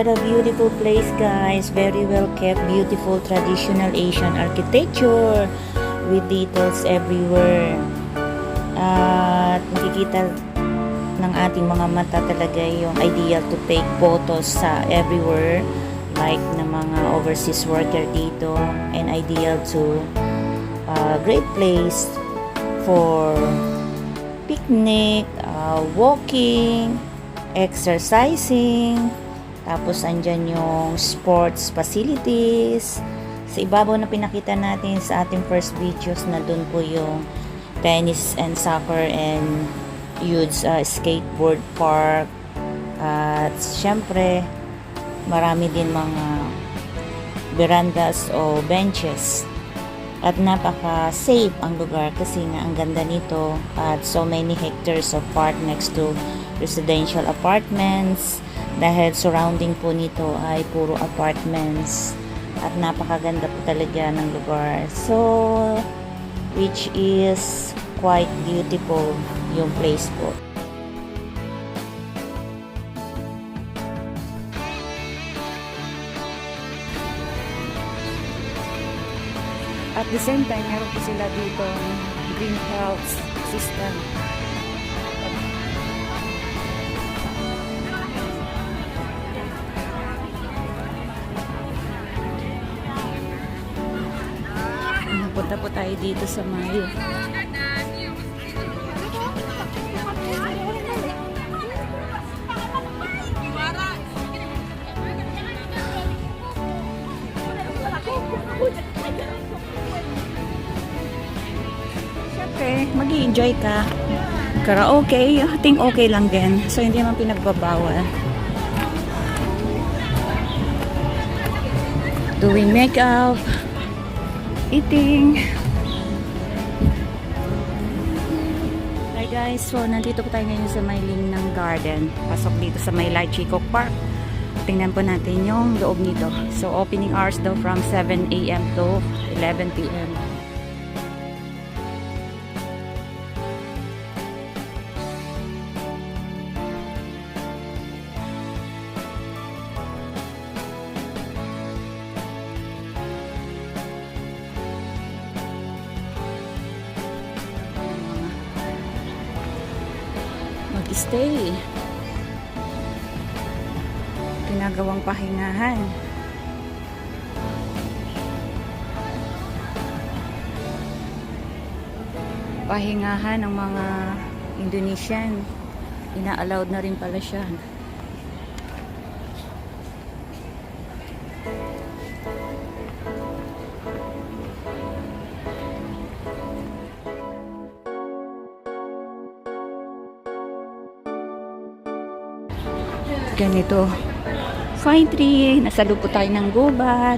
What a beautiful place guys. Very well kept, beautiful traditional Asian architecture with details everywhere. At makikita ng ating mga mata talaga yung ideal to take photos sa everywhere like ng mga overseas worker dito and ideal to uh, great place for picnic, uh, walking, exercising, tapos andyan yung sports facilities. Sa ibabaw na pinakita natin sa ating first videos na dun po yung tennis and soccer and youth uh, skateboard park. At syempre, marami din mga verandas o benches. At napaka-safe ang lugar kasi nga ang ganda nito at so many hectares of park next to residential apartments dahil surrounding po nito ay puro apartments at napakaganda po talaga ng lugar. So, which is quite beautiful yung place po. At the same time, meron po sila dito greenhouse system. Punta po tayo dito sa Mayo. Siyempre, mag enjoy ka. Karaoke, I think okay lang din. So, hindi naman pinagbabawal. Doing makeup, eating. Hi guys, so nandito po tayo ngayon sa Mailing ng Garden. Pasok dito sa May Light Chico Park. Tingnan po natin yung loob nito. So opening hours daw from 7 a.m. to 11 p.m. mag-stay. Ginagawang pahingahan. Pahingahan ng mga Indonesian. Ina-allowed na rin pala siya. Ganito fine tree nasa lupo tayo ng gubat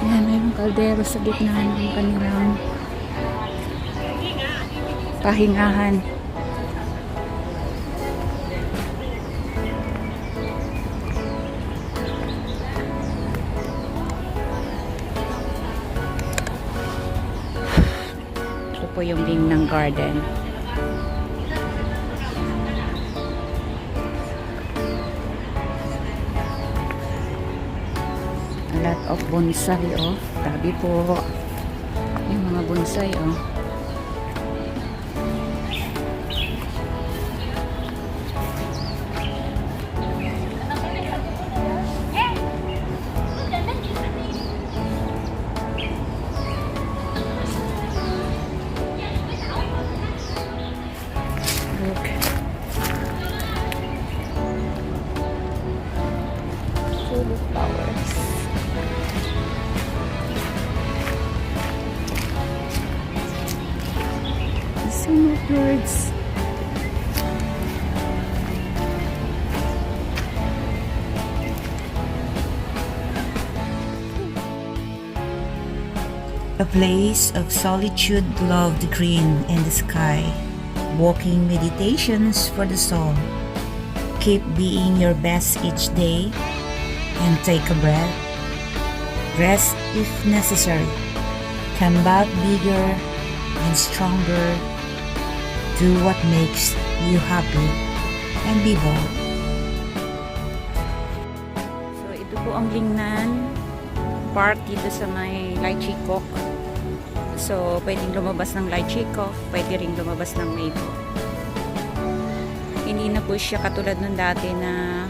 Ayan, mayroong kaldero sa gitna ng kanilang pahingahan. Garden. A lot of bonsai, oh. Tabi po. Yung mga bonsai, oh. A place of solitude loved green in the sky. Walking meditations for the soul. Keep being your best each day and take a breath. Rest if necessary. Come back bigger and stronger. Do what makes you happy and be bold. So, ito po ang Lingnan Park dito sa may Lychee. So, pwedeng lumabas ng Lychee Cook, pwede ring lumabas ng Maple. Hindi na po siya katulad nung dati na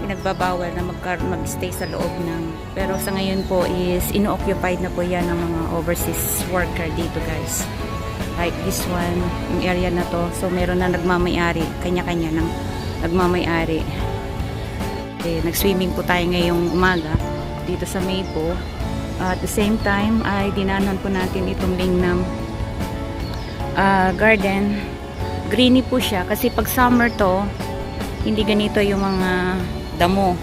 pinagbabawal na mag-stay sa loob ng pero sa ngayon po is ino-occupied na po yan ng mga overseas worker dito guys. Like this one yung area na to. So meron na nagmamayari kanya-kanya ng nagmamayari. Eh, nag-swimming po tayo ngayong umaga dito sa Maypo at the same time ay dinanan po natin itong Lingnam ah, garden. Greeny po siya kasi pag summer to hindi ganito yung mga damo.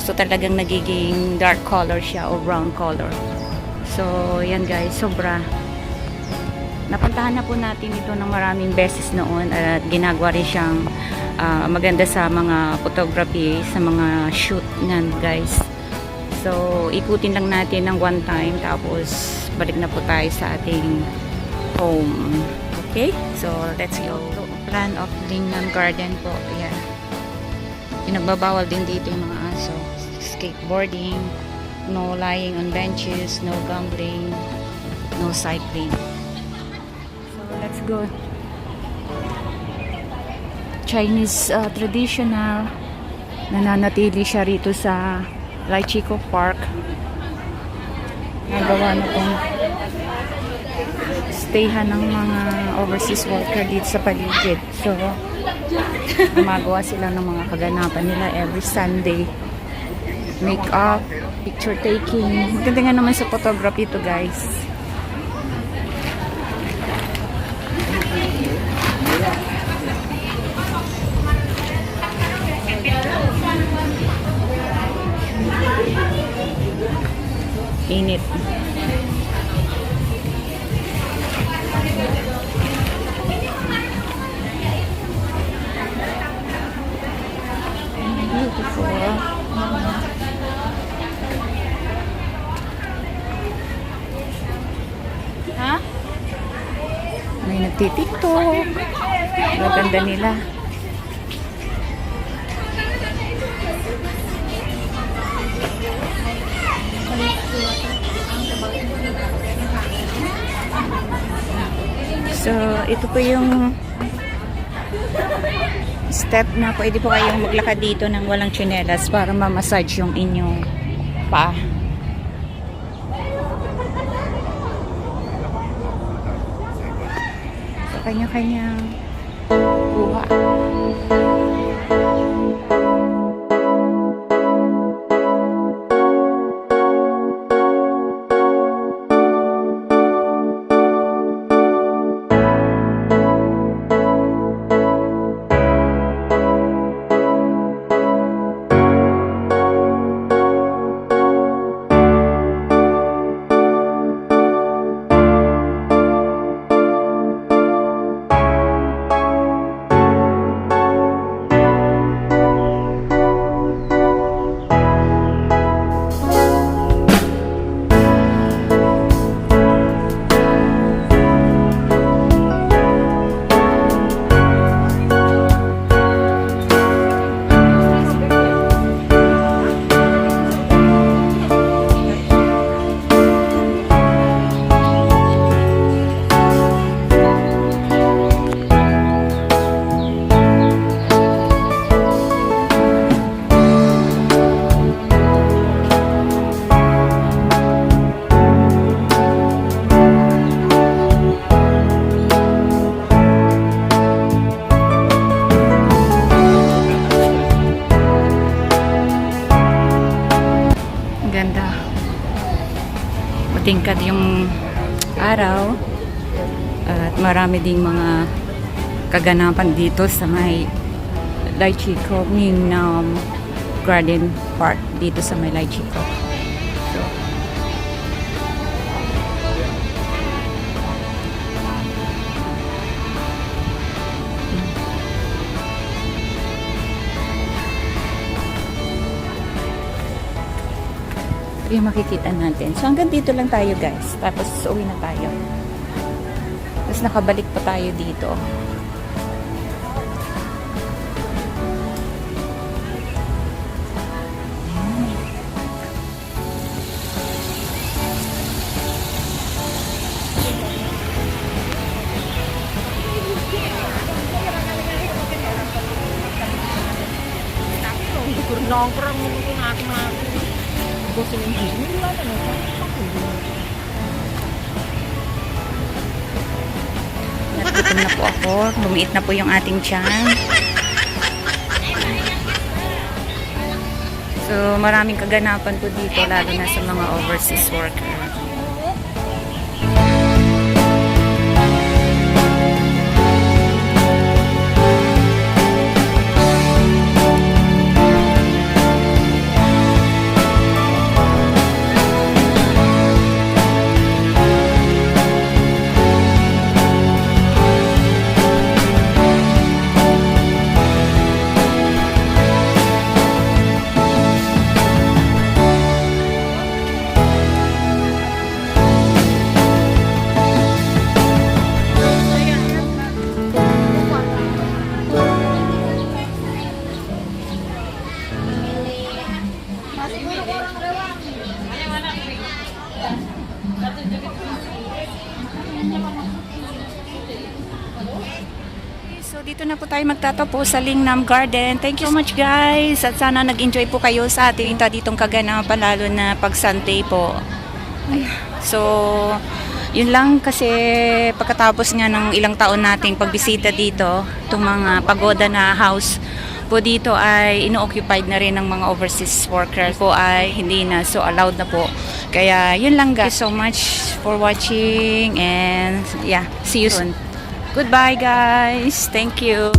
So talagang nagiging dark color siya o brown color. So yan guys sobra. Napuntahan na po natin ito ng maraming beses noon at ginagawa rin siyang ah, maganda sa mga photography sa mga shoot nan guys so ikutin lang natin ng one time tapos balik na po tayo sa ating home. Okay? So let's go. Plan of Lingnan Garden po. Yan pinagbabawal din dito yung mga aso. Skateboarding no lying on benches no gambling no cycling. So let's go. Chinese uh, traditional nananatili siya rito sa Laichiko Park. Nagawa na pong stayhan ng mga overseas worker dito sa paligid. So gumagawa sila ng mga kaganapan nila every Sunday. Make up picture taking. Maganda nga naman sa photography to guys init. Beautiful ha? may nagtitiktok. Maganda nila So, ito po yung step na pwede po kayong maglakad dito ng walang tsinelas para ma-massage yung inyong pa. So, kanya-kanyang kuha. Matingkad yung araw. At marami ding mga kaganapan dito sa may Laichiko Minam Garden Park dito sa may Laichiko. So, yung makikita natin. So hanggang dito lang tayo guys. Tapos uwi na tayo. Tapos nakabalik pa tayo dito. Po ako. Lumiit na po yung ating tiyan. So, maraming kaganapan po dito, lalo na sa mga overseas worker. Dito na po tayo magtatapos sa Lingnam Garden. Thank you so much guys. At sana nag-enjoy po kayo sa ating ditong kaganapan, lalo na pag Sunday po. So, yun lang kasi pagkatapos nga ng ilang taon nating pagbisita dito, itong mga pagoda na house po dito ay ino-occupied na rin ng mga overseas workers po ay hindi na so allowed na po. Kaya yun lang guys. Thank you so much for watching and yeah, see you soon. Goodbye guys. Thank you.